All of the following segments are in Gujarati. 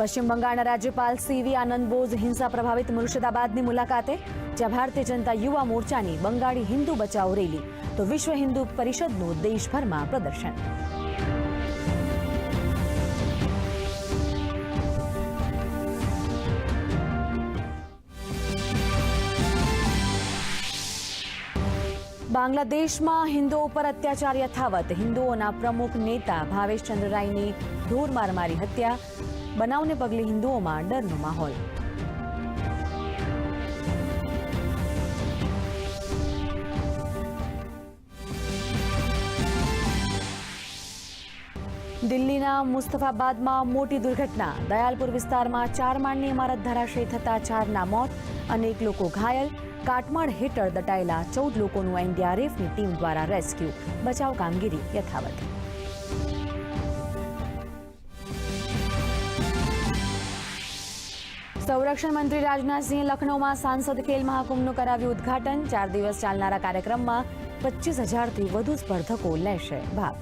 પશ્ચિમ બંગાળના રાજ્યપાલ સીવી આનંદ બોઝ હિંસા પ્રભાવિત મુર્શિદાબાદની મુલાકાતે, જ્યાં ભારતીય જનતા યુવા મોરચાની બંગાળી હિન્દુ બચાવ રેલી, તો વિશ્વ હિન્દુ પરિષદનું દેશભરમાં પ્રદર્શન. બાંગ્લાદેશમાં હિન્દુઓ પર અત્યાચાર યથાવત. હિન્દુઓના પ્રમુખ નેતા ભાવેશ ચંદ્ર રાયની ઢોર મારી હત્યા. બનાવને પગલે હિન્દુઓમાં ડરનો માહોલ. દિલ્હીના મુસ્તફાબાદમાં મોટી દુર્ઘટના. દયાલપુર વિસ્તારમાં ચાર માળની ઇમારત ધરાશયી થતા ચારના મોત અનેક લોકો ઘાયલ. કાટમાળ હેઠળ દટાયેલા ચૌદ લોકોનું એનડીઆરએફની ટીમ દ્વારા રેસ્ક્યુ. બચાવ કામગીરી યથાવત. સંરક્ષણ મંત્રી રાજનાથસિંહે લખનૌમાં સાંસદ ખેલ મહાકુંભનું કરાવ્યું ઉદ્ઘાટન. ચાર દિવસ ચાલનારા કાર્યક્રમમાં પચીસ હજારથી વધુ સ્પર્ધકો લેશે ભાગ.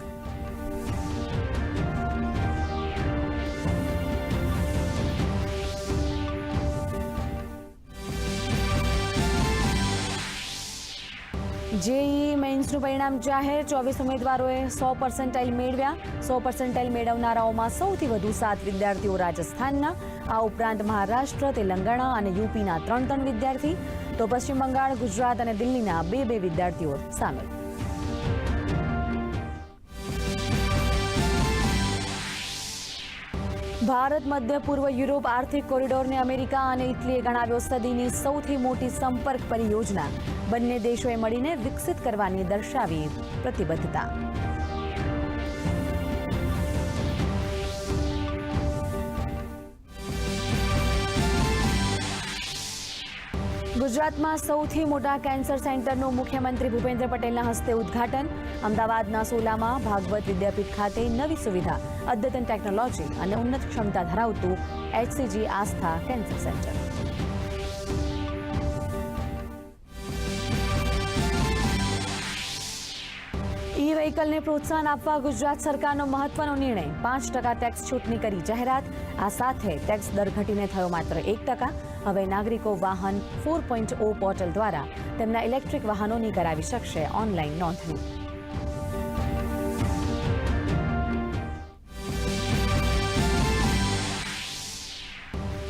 જેઈ મેન્સનું પરિણામ જાહેર. ચોવીસ ઉમેદવારોએ સો પર્સન્ટાઇલ મેળવ્યા. સો પર્સન્ટાઇલ મેળવનારાઓમાં સૌથી વધુ સાત વિદ્યાર્થીઓ રાજસ્થાનના. આ ઉપરાંત મહારાષ્ટ્ર, તેલંગાણા અને યુપીના ત્રણ ત્રણ વિદ્યાર્થી. તો પશ્ચિમ બંગાળ, ગુજરાત અને દિલ્હીના બે બે વિદ્યાર્થીઓ સામેલ. ભારત, મધ્ય, પૂર્વ યુરોપ આર્થિક કોરિડોરને અમેરિકા અને ઇટલીએ ગણાવ્યો સદીની સૌથી મોટી સંપર્ક પરિયોજના. બંને દેશોએ મળીને વિકસિત કરવાની દર્શાવી પ્રતિબદ્ધતા. ગુજરાતમાં સૌથી મોટા કેન્સર સેન્ટરનું મુખ્યમંત્રી ભૂપેન્દ્ર પટેલના હસ્તે ઉદ્ઘાટન. અમદાવાદના સોલામાં ભાગવત વિદ્યાપીઠ ખાતે નવી સુવિધા. અદ્યતન ટેકનોલોજી અને ઉન્નત ક્ષમતા ધરાવતું HCG Aastha cancer centre. E વ્હીકલને પ્રોત્સાહન આપવા ગુજરાત સરકારનો મહત્વનો નિર્ણય. પાંચ ટકા ટેક્સ છૂટની કરી જાહેરાત. આ સાથે ટેક્સ દર ઘટીને થયો માત્ર એક ટકા. હવે નાગરિકો વાહન ફોર પોઈન્ટ ઓ પોર્ટલ દ્વારા તેમના ઇલેક્ટ્રિક વાહનોની કરાવી શકશે ઓનલાઈન નોંધણી.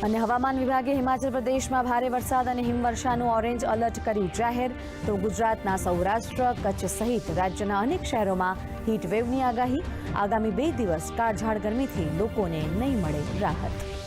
અને હવામાન વિભાગે હિમાચલ પ્રદેશમાં ભારે વરસાદ અને હિમવર્ષાનું ઓરેન્જ એલર્ટ કર્યું જાહેર. તો ગુજરાતના સૌરાષ્ટ્ર, કચ્છ સહિત રાજ્યના અનેક શહેરોમાં હીટ વેવની આગાહી. આગામી બે દિવસ કાળઝાળ ગરમીથી લોકોને નહીં મળે રાહત.